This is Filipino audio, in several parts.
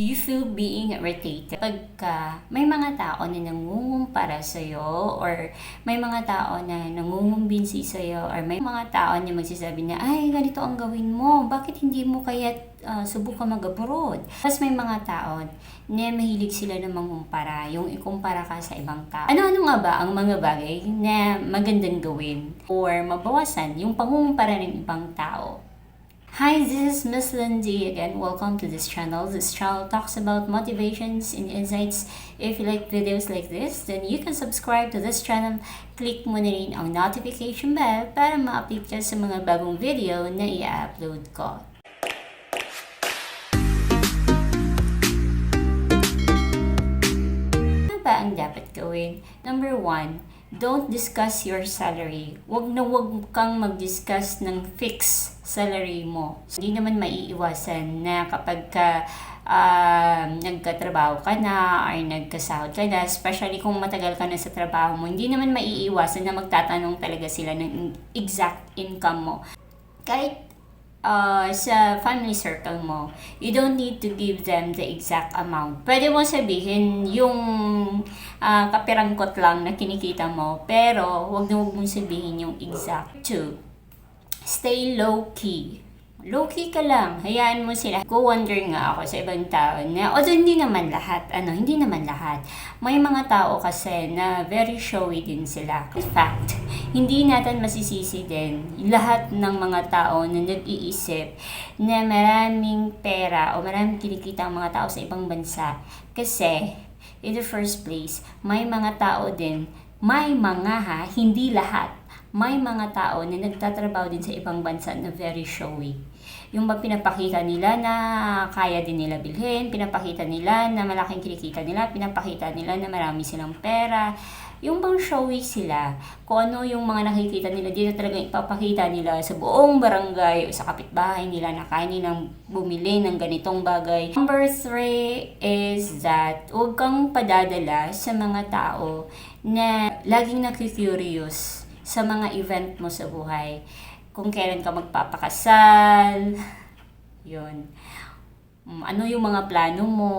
You feel being irritated pagka may mga tao na nangungumpara sa'yo or may mga tao na nangungumbinsi sa'yo or may mga tao na magsasabi na ay ganito ang gawin mo. Bakit hindi mo kaya uh, subukan mag-abroad? Tapos may mga tao na mahilig sila na mangumpara yung ikumpara ka sa ibang tao. Ano-ano nga ba ang mga bagay na magandang gawin or mabawasan yung pangungumpara ng ibang tao Hi, this is Miss Lindy again. Welcome to this channel. This channel talks about motivations and insights. If you like videos like this, then you can subscribe to this channel. Click mo na rin ang notification bell para ma-update ka sa mga bagong video na i-upload ko. Ano ba ang dapat gawin? Number one, don't discuss your salary. Huwag na huwag kang mag-discuss ng fixed salary mo. Hindi naman maiiwasan na kapag ka uh, nagkatrabaho ka na or nagkasahod ka na, especially kung matagal ka na sa trabaho mo, hindi naman maiiwasan na magtatanong talaga sila ng exact income mo. Kahit uh, sa family circle mo, you don't need to give them the exact amount. Pwede mo sabihin yung uh, kapirangkot lang na kinikita mo, pero wag na wag mong sabihin yung exact. Two, stay low-key. Low-key ka lang. Hayaan mo sila. Go wonder nga ako sa ibang tao na, although hindi naman lahat, ano, hindi naman lahat. May mga tao kasi na very showy din sila. In fact, hindi natin masisisi din lahat ng mga tao na nag-iisip na maraming pera o maraming kinikita ang mga tao sa ibang bansa. Kasi, in the first place, may mga tao din, may mga ha, hindi lahat, may mga tao na nagtatrabaho din sa ibang bansa na very showy. Yung ba pinapakita nila na kaya din nila bilhin, pinapakita nila na malaking kinikita nila, pinapakita nila na marami silang pera. Yung bang showy sila, kung ano yung mga nakikita nila, dito talaga ipapakita nila sa buong barangay o sa kapitbahay nila na kaya nilang bumili ng ganitong bagay. Number three is that huwag kang padadala sa mga tao na laging nakikurious sa mga event mo sa buhay. Kung kailan ka magpapakasal, yun. Um, Ano yung mga plano mo,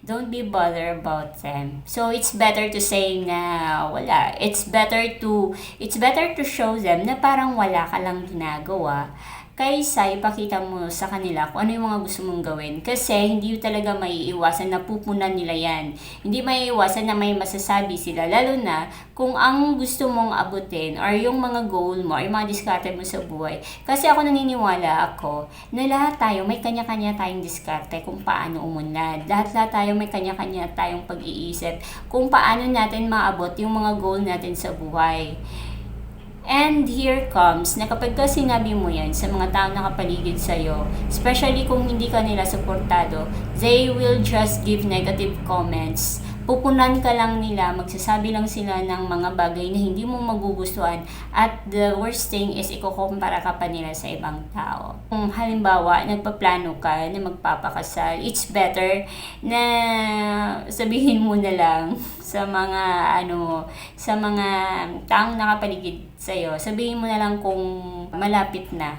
don't be bothered about them. So it's better to say na wala. It's better to it's better to show them na parang wala ka lang ginagawa kaysa ipakita mo sa kanila kung ano yung mga gusto mong gawin. Kasi hindi talaga maiiwasan na pupunan nila yan. Hindi maiiwasan na may masasabi sila. Lalo na kung ang gusto mong abutin or yung mga goal mo or yung mga diskarte mo sa buhay. Kasi ako naniniwala ako na lahat tayo may kanya-kanya tayong diskarte kung paano umunlad. Lahat-lahat tayo may kanya-kanya tayong pag-iisip kung paano natin maabot yung mga goal natin sa buhay. And here comes, na kapag ka sinabi mo yan sa mga taong nakapaligid sa'yo, especially kung hindi ka nila suportado, they will just give negative comments. Pupunan ka lang nila, magsasabi lang sila ng mga bagay na hindi mo magugustuhan at the worst thing is ikukumpara ka pa nila sa ibang tao. Kung halimbawa, nagpaplano ka na magpapakasal, it's better na sabihin mo na lang sa mga ano sa mga taong nakapaligid sa iyo. Sabihin mo na lang kung malapit na.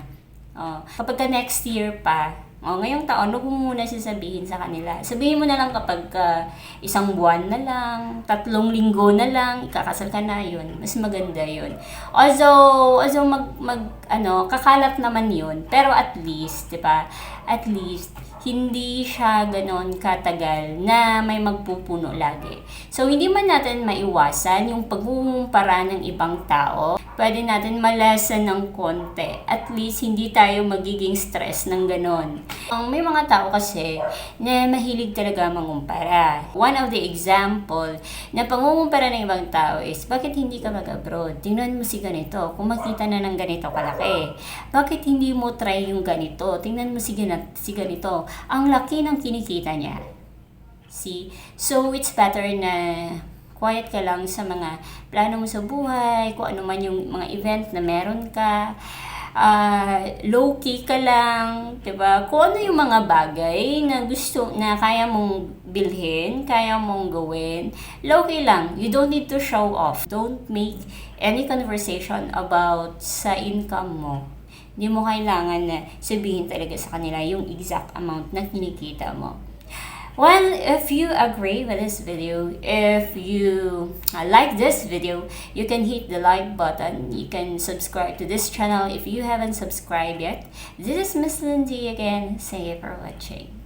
Oh, kapag ka next year pa, oh, ngayong taon, huwag mo muna sasabihin sa kanila. Sabihin mo na lang kapag ka isang buwan na lang, tatlong linggo na lang, ikakasal ka na yun. Mas maganda yun. Although, although mag, mag, ano, kakalat naman yun. Pero at least, di ba? At least, hindi siya ganon katagal na may magpupuno lagi. So, hindi man natin maiwasan yung pagkukumpara ng ibang tao. Pwede natin malasan ng konti. At least, hindi tayo magiging stress ng ganon. Ang may mga tao kasi na mahilig talaga mangumpara. One of the example na pangungumpara ng ibang tao is, bakit hindi ka mag-abroad? Tingnan mo si ganito. Kung makita na ng ganito kalaki. Bakit hindi mo try yung ganito? Tingnan mo si, ganat, si ganito ang laki ng kinikita niya. See? So, it's better na quiet ka lang sa mga plano mo sa buhay, kung ano man yung mga event na meron ka. Uh, low-key ka lang, 'di ba? Kung ano yung mga bagay na gusto na kaya mong bilhin, kaya mong gawin, low-key lang. You don't need to show off. Don't make any conversation about sa income mo Hindi mo kailangan na sabihin talaga sa kanila yung exact amount na kinikita mo. Well, if you agree with this video, if you uh, like this video, you can hit the like button. You can subscribe to this channel if you haven't subscribed yet. This is Miss Lindy again. Thank you for watching.